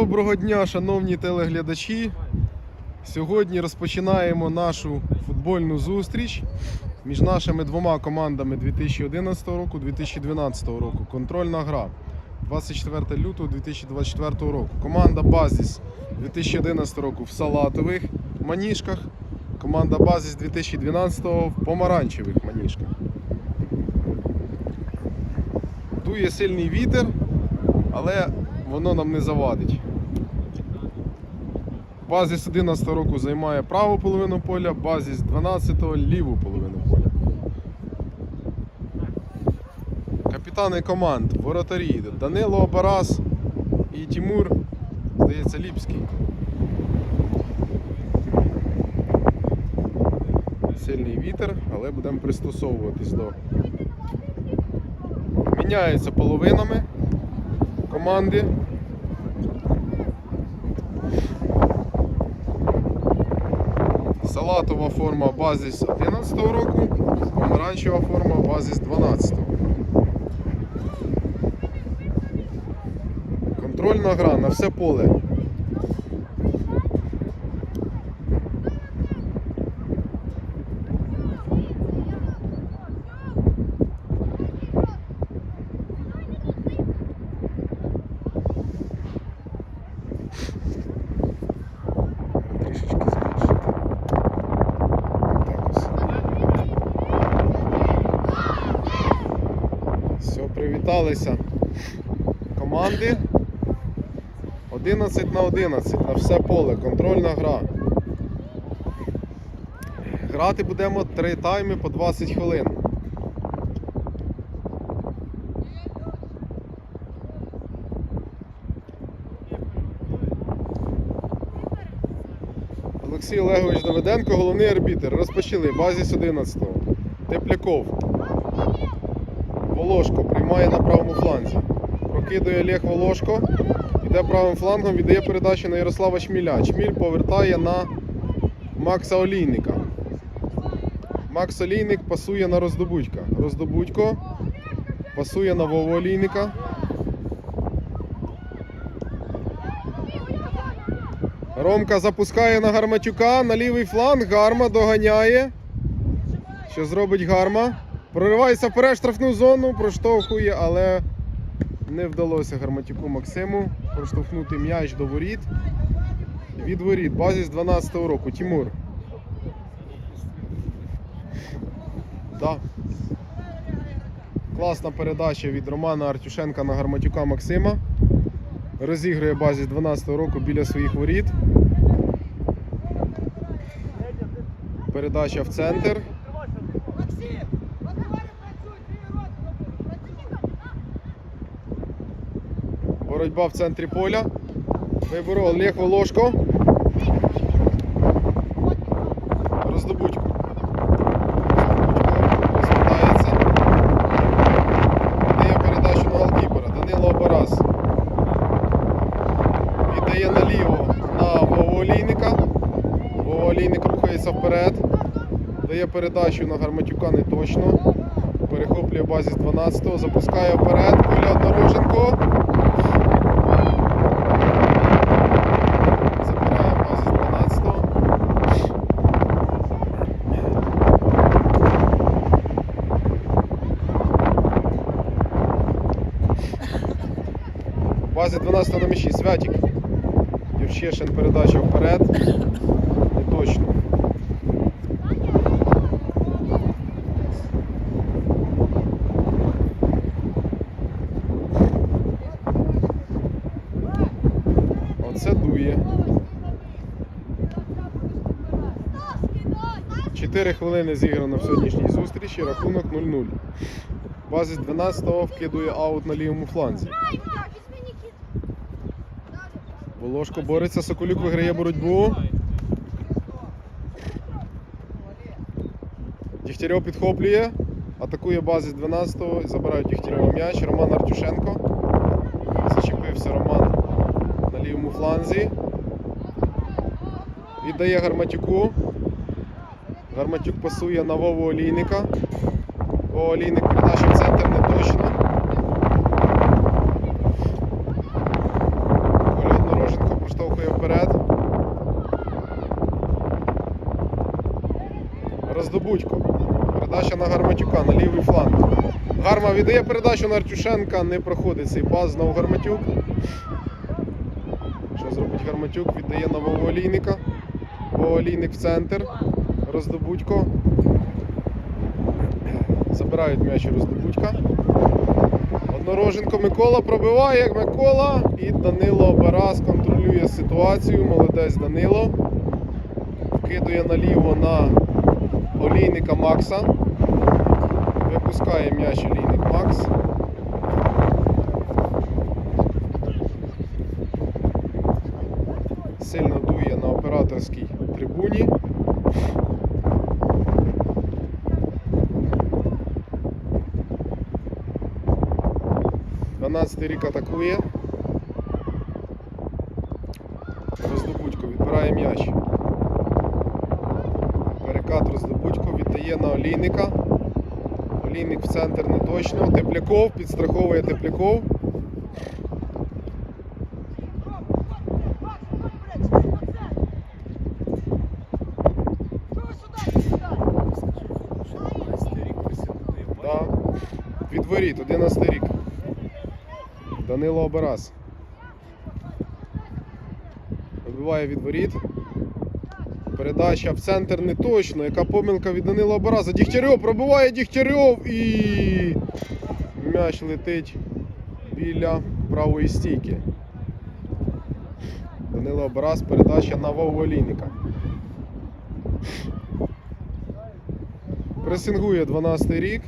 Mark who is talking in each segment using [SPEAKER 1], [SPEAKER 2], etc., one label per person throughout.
[SPEAKER 1] Доброго дня, шановні телеглядачі. Сьогодні розпочинаємо нашу футбольну зустріч між нашими двома командами 2011 року 2012 року. Контрольна гра 24 лютого 2024 року. Команда Базіс 2011 року в салатових маніжках. Команда Базіс 2012 в помаранчевих маніжках. Дує сильний вітер, але воно нам не завадить. Базіс 11 року займає праву половину поля, базіс 12-го ліву половину поля. Капітани команд, воротарі Данило Обарас і Тимур, здається, Ліпський. Сильний вітер, але будемо пристосовуватись до. Міняються половинами команди. Салатова форма базіс 11 року, помаранчева форма базіс 12. Контрольна гра на все поле. Трішечки збільшити. Так ось. Все, привіталися команди. 11 на 11 на все поле, контрольна гра. Грати будемо 3 тайми по 20 хвилин. Олексій Олегович Давиденко, головний арбітр. Розпочали. Базіс 11-го. Тепляков. Волошко приймає на правому фланзі. Прокидує Олег Волошко. Іде правим флангом, віддає передачу на Ярослава Чміля. Чміль повертає на Макса Олійника. Макс Олійник пасує на Роздобудька. Роздобудько пасує на Вову Олійника. Ромка запускає на Гарматюка на лівий фланг. Гарма доганяє. Що зробить Гарма? Проривається вперед штрафну зону, проштовхує, але не вдалося Гарматюку Максиму проштовхнути м'яч до воріт. Від воріт. Базіс 12-го року. Тимур. Да. Класна передача від Романа Артюшенка на Гарматюка Максима. Розігрує базіс 12-го року біля своїх воріт. Передача в центр. Боротьба в центрі поля. Вибору Олег Волошко. Роздобудько. Розвертається. Віддає передачу на голкіпера. Данило Обарас. Віддає наліво на Вову Олійника. Вова рухається вперед. Дає передачу на Гарматюка не точно. Перехоплює базіс 12-го, запускає вперед. Коля Однороженко. Забирає базіс 12-го. Базі 12 на м'ячі. Святік. Юрчешин передача вперед. Не точно. Оце дує. 4 хвилини зіграно в сьогоднішній зустрічі, рахунок 0-0. Базис 12-го вкидує аут на лівому фланзі. Волошко бореться, Соколюк виграє боротьбу. Дігтярьов підхоплює, атакує базис 12-го, і забирають Дігтярьова м'яч. Роман Артюшенко. Зачепився Роман на лівому фланзі. Віддає Гарматюку. Гарматюк пасує на Вову Олійника. Олійник передача в центр не точно. Коля Роздобудько. Передача на Гарматюка на лівий фланг. Гарма віддає передачу на Артюшенка, не проходить цей пас, знову Гарматюк. Що зробить Гарматюк? Віддає на Олійника. Вова Олійник в центр. Роздобудько. Забирають м'яч Роздобудька. Однороженко Микола пробиває Микола і Данило Барас контролює ситуацію. Молодець Данило. Вкидує наліво на олійника Макса. Випускає м'яч олійник Макс. Сильно дує на операторській трибуні. Дванадцятий рік атакує. Роздобудько відбирає м'яч. Перекат Роздобудько віддає на Олійника. Олійник в центр не точно. Тепляков підстраховує Тепляков. Да. Від воріт, 11 рік. Данило Оберас. Вибиває від воріт. Передача в центр не точно. Яка помилка від Данила Бараза. Дігтярьов пробиває Дігтярьов і м'яч летить біля правої стійки. Данило Бараз передача на Вову Олійника. Пресингує 12 рік.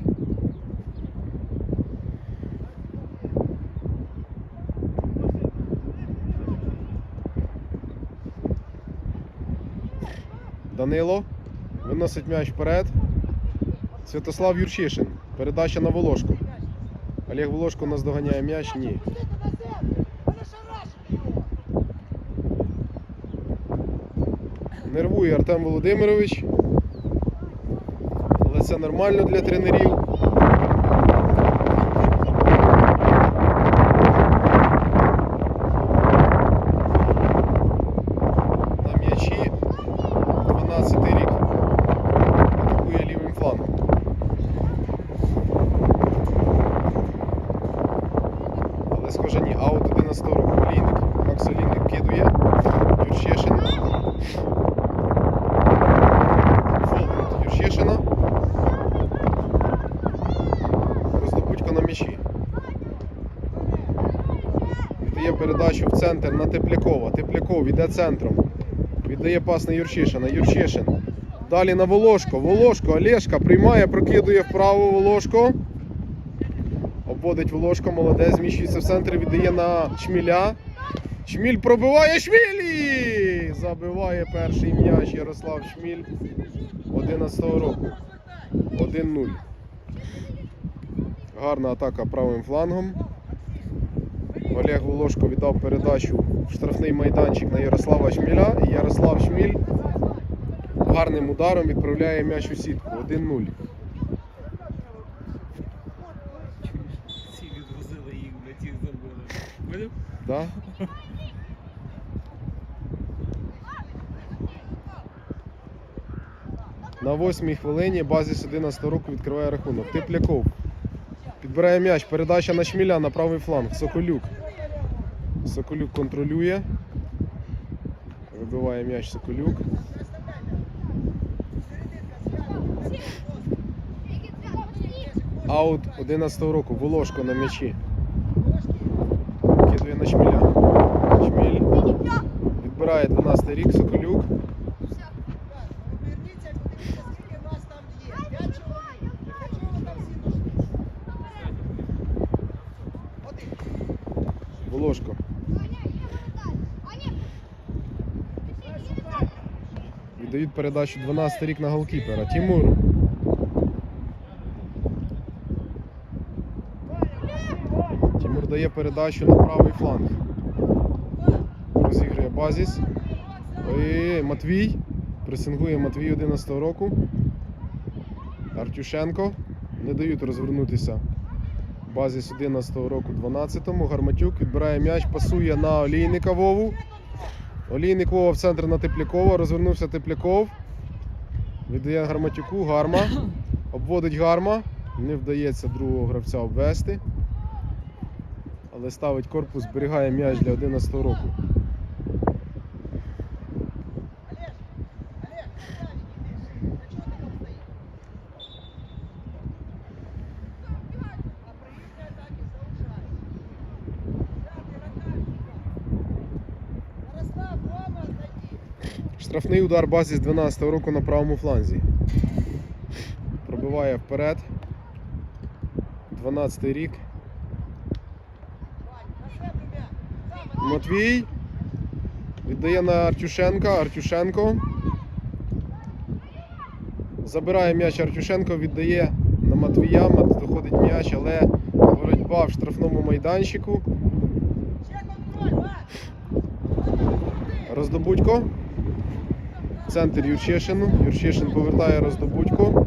[SPEAKER 1] Данило виносить м'яч вперед. Святослав Юрчишин. Передача на Волошку. Олег Волошко нас доганяє м'яч. Ні. Нервує Артем Володимирович. Але це нормально для тренерів. На м'ячі 12 рік. Атакує лівим флангом. Але схоже ні, аут 11 року. Олійник. Макс Олійник кидує. Юрчешин. Фолкнут Юрчешина. Роздобудько на м'ячі. Віддає передачу в центр на Теплякова. Тепляков іде центром. Віддає пас на Юрчишина. Юрчишин. Далі на Волошко. Волошко, Олешка приймає, прокидує вправо Волошко. Обводить Волошко, молодець, зміщується в центр, віддає на Чміля. Чміль пробиває Чмілі! Забиває перший м'яч Ярослав Чміль 11 року. 1-0. Гарна атака правим флангом. Олег Волошко віддав передачу в штрафний майданчик на Ярослава Шміля. І Ярослав Шміль гарним ударом відправляє м'яч у сітку. 1-0.
[SPEAKER 2] Всі відвозили їх, блядь, їх забили.
[SPEAKER 1] Да? На восьмій хвилині базіс 11 року відкриває рахунок. Тепляков. Підбирає м'яч. Передача на Шміля на правий фланг. Соколюк. Соколюк контролює. Вибиває м'яч Соколюк. Аут 11 року. Волошко на м'ячі. Кидує на Шміля. Шміль. Відбирає 12 рік Соколюк.
[SPEAKER 3] Поверніться,
[SPEAKER 1] Віддають передачу 12 рік на голкіпера. Тімур. Тімур дає передачу на правий фланг. Розігрує базіс. І Матвій. Пресингує Матвій 11 року. Артюшенко. Не дають розвернутися. Базіс 11 року 12-му. Гарматюк відбирає м'яч, пасує на Олійника Вову. Олійник Вова в центр на Теплякова. Розвернувся Тепляков. Віддає Гарматюку, гарма. Обводить гарма. Не вдається другого гравця обвести. Але ставить корпус, зберігає м'яч для 11 року. Штрафний удар базі з 12-го року на правому фланзі. Пробиває вперед. 12-й рік. Матвій. Віддає на Артюшенка. Артюшенко. Забирає м'яч Артюшенко, віддає на Матвія. Мат доходить м'яч, але боротьба в штрафному майданчику. Роздобудько. Центр Юрчишину. Юрчишин повертає Роздобудько.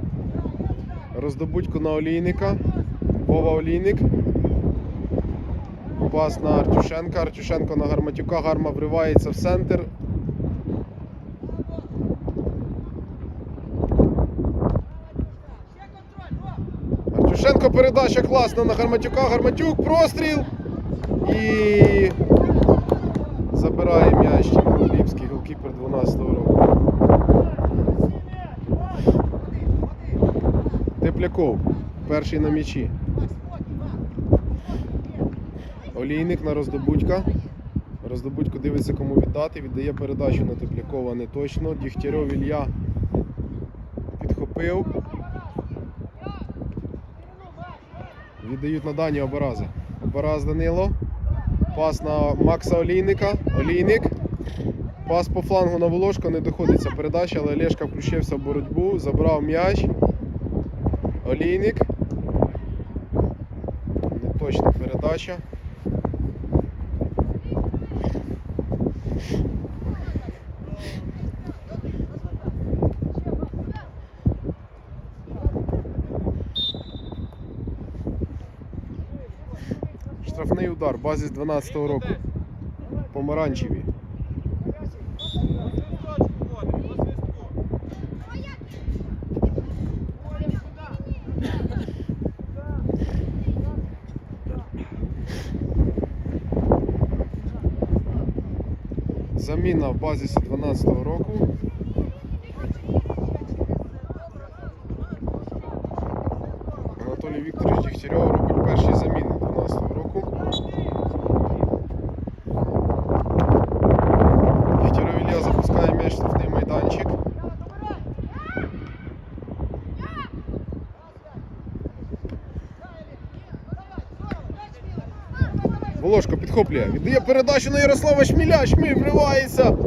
[SPEAKER 1] Роздобудько на Олійника. Вова Олійник. Пас на Артюшенка. Артюшенко на Гарматюка. Гарма вривається в центр. Артюшенко передача класна на Гарматюка. Гарматюк простріл. І забирає м'яч Ліпський, голкіпер 12-го року. Тепляков. Перший на м'ячі. Олійник на роздобудька. Роздобудько дивиться, кому віддати. Віддає передачу на Теплякова не точно. Дігтярьов Ілля підхопив. Віддають на Дані оборази. Обораз Данило. Пас на Макса Олійника. Олійник. Пас по флангу на Волошко не доходиться передача, але Олешка включився в боротьбу, забрав м'яч. Олійник. Неточна передача. Штрафний удар, базіс 12-го року. Помаранчеві. Заміна в базісі 12-го року. Анатолій Вікторович Дігтярьов робить перші заміни 12-го року. Дігтярьов Ілля запускає м'яч в штрафний майданчик. Волошко підхоплює. Віддає передачу на Ярослава Шміля. Шміль вривається.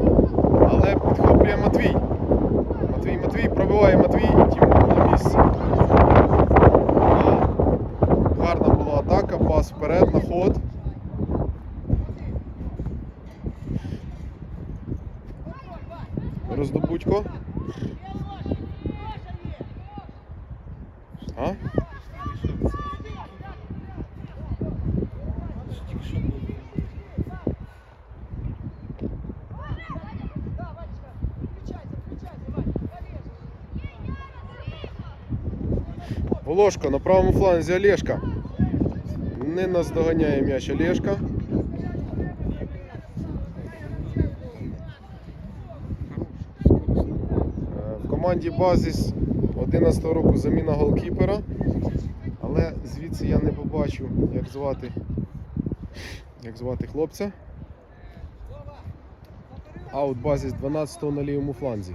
[SPEAKER 1] Але підхоплює Матвій. Матвій Матвій пробиває Матвій і тім на місці. Гарна була атака, пас вперед на ход. Роздобудько. А? Волошко на правому фланзі Олешка. Не наздоганяє м'яч Олешка. Е, В команді Базіс 11 року заміна голкіпера. Але звідси я не побачу, як звати, як звати хлопця. Аут Базіс 12-го на лівому фланзі.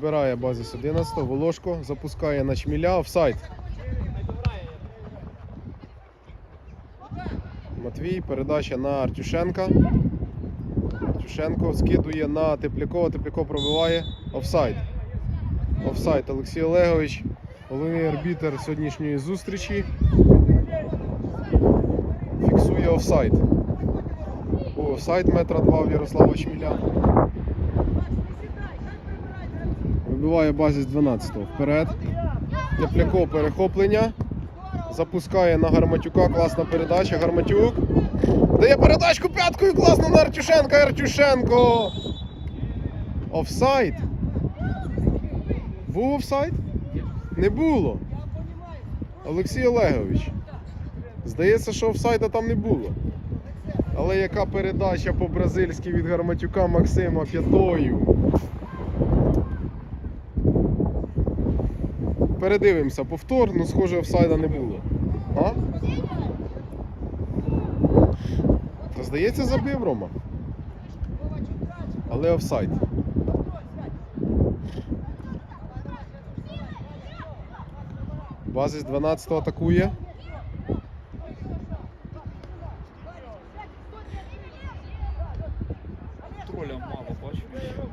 [SPEAKER 1] Відбирає базис 11, Волошко запускає на чміля офсайд. Матвій, передача на Артюшенка. Артюшенко скидує на Теплякова, Тепляков пробиває. Офсайд. Офсайд Олексій Олегович, головний арбітер сьогоднішньої зустрічі. Фіксує офсайд. Офсайд метра два в Ярослава Чміля. Вибиває базіс 12-го вперед. Тепляков перехоплення. Запускає на Гарматюка. Класна передача. Гарматюк. Дає передачку п'яткою класно на Артюшенка. Артюшенко. Офсайд. Був офсайд? Не було. Олексій Олегович. Здається, що офсайда там не було. Але яка передача по-бразильськи від Гарматюка Максима п'ятою. Передивимося повтор, ну схоже офсайда не було. А? Та здається, забив Рома. Але офсайд. Базис 12 атакує.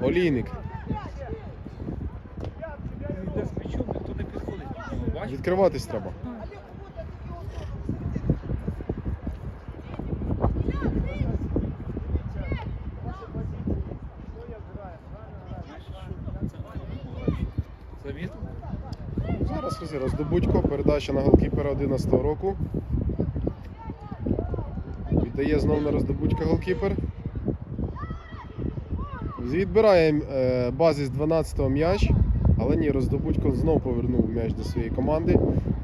[SPEAKER 1] Олійник.
[SPEAKER 2] Він йде з м'ячом, ніхто не підходить до нього, бачиш?
[SPEAKER 1] Відкриватись треба. Зараз ось роздобудько, передача на голкіпера 11 року. Віддає знов на роздобудька голкіпер. Відбирає е, базис 12-го м'яч, але ні, роздобудько знов повернув м'яч до своєї команди.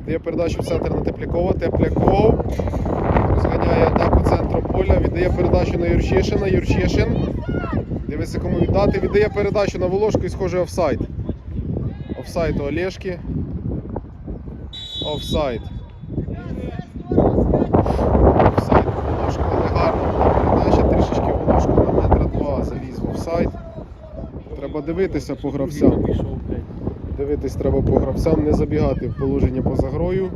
[SPEAKER 1] Дає передачу в центр на Теплякова. Тепляков розганяє атаку центром поля, віддає передачу на Юрчишина. Юрчишин. Дивиться, кому віддати. Віддає передачу на Волошку і схоже офсайд. Офсайд у Олешки. Офсайд. Офсайд Волошко, але гарно передача. Трішечки Волошко на метра два заліз в офсайд. Треба дивитися по гравцям. Дивитись треба по гравцям, не забігати в положення поза грою.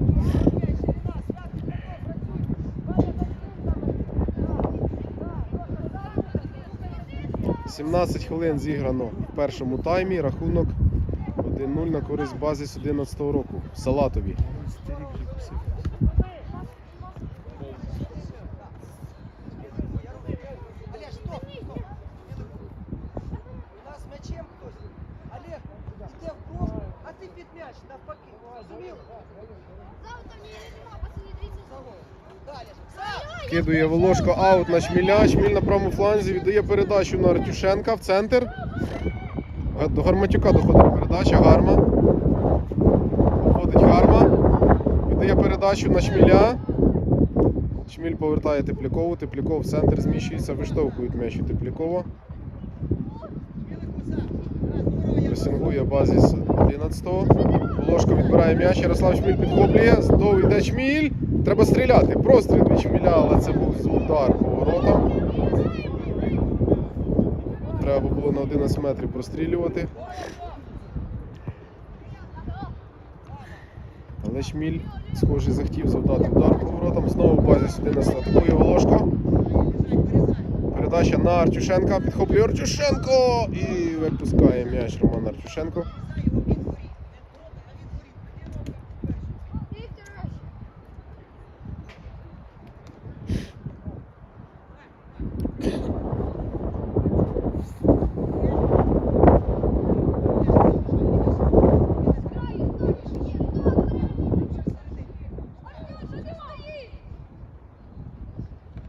[SPEAKER 1] «17 хвилин зіграно в першому таймі. Рахунок 1-0 на користь базис 11 року. В Салатові.
[SPEAKER 2] Старик вже посипався.
[SPEAKER 3] Олег, стоп, стоп. У нас м'ячем хтось. Олег, іде в кров, під м'яч, навпаки. Розумів? Далі.
[SPEAKER 1] Кидує Волошко аут на Шміля. Шміль на правому фланзі віддає передачу на Артюшенка в центр. До Гарматюка доходить передача. Гарма. Обводить Гарма. Віддає передачу на Шміля. Шміль повертає Теплякову. Тепляков в центр зміщується, виштовхують м'яч у Теплякова. Пресингує базіс 11-го. Волошко відбирає м'яч, Ярослав Шміль підхоплює. Знову йде Шміль. Треба стріляти. Простріл від Шміля, але це був удар по воротам. Треба було на 11 метрів прострілювати. Але Шміль, схоже, захотів завдати удар по воротам. Знову базіс 11 атакує Волошко. Передача на Артюшенка. Підхоплює Артюшенко і випускає м'яч Роман Артюшенко.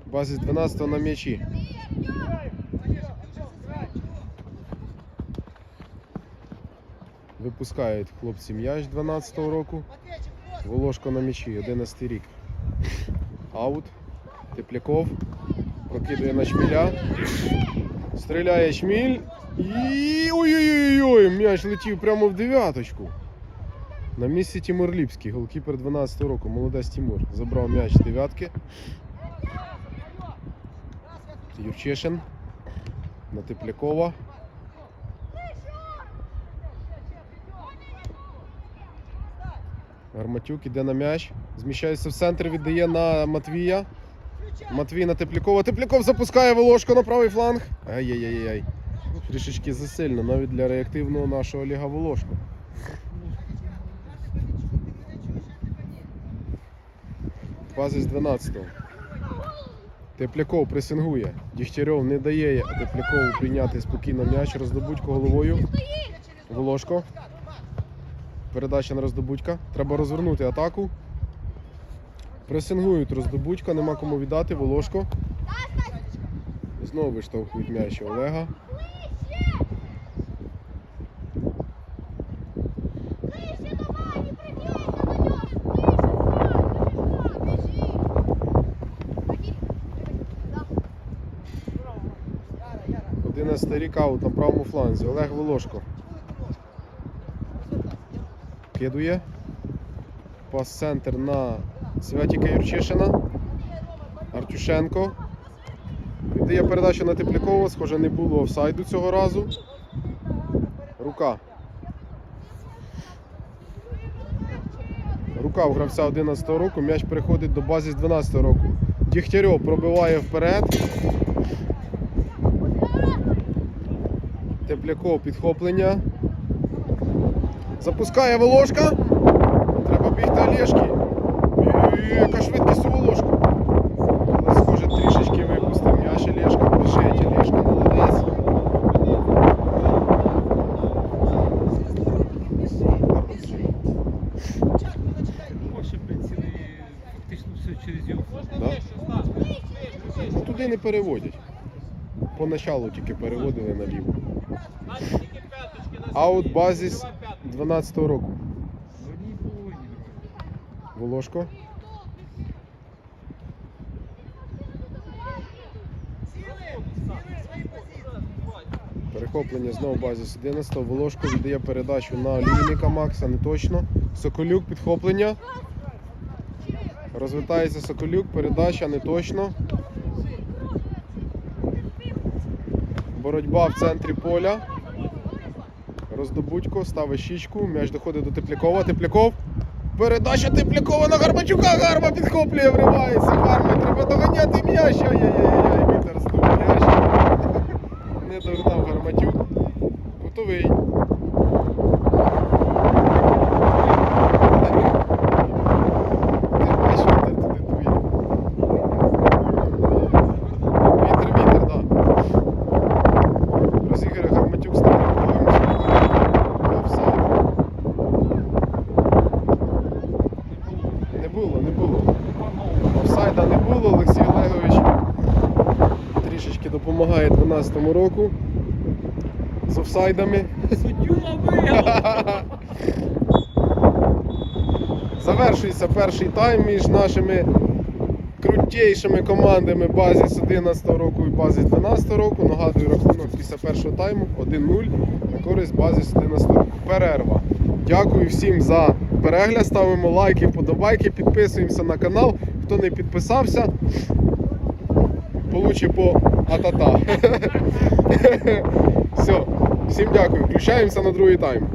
[SPEAKER 1] Базіс 12 на м'ячі. Випускають хлопці м'яч 12-го року. Волошко на м'ячі, 11 рік. Аут. Тепляков. Прокидує на шміля. Стріляє шміль. І ой-ой-ой! М'яч летів прямо в дев'яточку. На місці Тимур Ліпський, голкіпер 12 року. Молодець Тимур. Забрав м'яч з дев'ятки. Юрчишин. На Теплякова. Гарматюк іде на м'яч. Зміщається в центр, віддає на Матвія. Матвій на Теплякова. Тепляков запускає Волошко на правий фланг. Ай-яй-яй-яй. Трішечки засильно, навіть для реактивного нашого Олега Волошко. Базис 12-го. Тепляков пресингує. Дігтярьов не дає Теплякову прийняти спокійно м'яч. Роздобудько головою. Волошко. Передача на роздобудька. Треба розвернути атаку. Пресингують роздобудька, нема кому віддати, Волошко. Знову виштовхують м'яч Олега. 11 рік аут на правому фланзі. Олег Волошко. Кидує. Пас центр на Святіка Юрчишина. Артюшенко. Віддає передачу на Теплякова. Схоже, не було офсайду цього разу. Рука. Рука у гравця 11 року. М'яч переходить до бази з 12 року. Дігтярьов пробиває вперед. Тепляков підхоплення. Запускає Волошка. Треба бігти Олешки. Яка швидкість у Волошку. Але схоже трішечки випустив м'яч Олешка. Біжить Олешка, молодець. Да? Туди не переводять. Поначалу тільки переводили наліво. Аут базіс 12 року. Волошко. Перехоплення знову базіс 11-го. Волошко віддає передачу на лінійника Макса, не точно. Соколюк підхоплення. Розвертається Соколюк, передача не точно. Боротьба в центрі поля. Роздобудько ставить щічку. М'яч доходить до Теплякова. Тепляков. Передача Теплякова на Гармачука. Гарма підхоплює, вривається. Гарма, треба доганяти м'яч. Ай-яй-яй, вітер здув м'яч. Не догнав Гарматюк. Готовий. Ти бачиш, вітер туди дує. Вітер, вітер, так. Розіграє Гарматюк з Теплаковим. Офсайд. Не було, не було. Офсайда не було. Олексій Олегович трішечки допомагає 12-му року з офсайдами.
[SPEAKER 2] Суддю ловив!
[SPEAKER 1] Завершується перший тайм між нашими крутейшими командами Базіс 11 року і Базіс 12 року. Нагадую рахунок після першого тайму 1-0 на користь Базіс 11 року. Перерва. Дякую всім за перегляд. Ставимо лайки, вподобайки, підписуємося на канал. Хто не підписався, получить по атата. Все, всім дякую. Включаємося на другий тайм.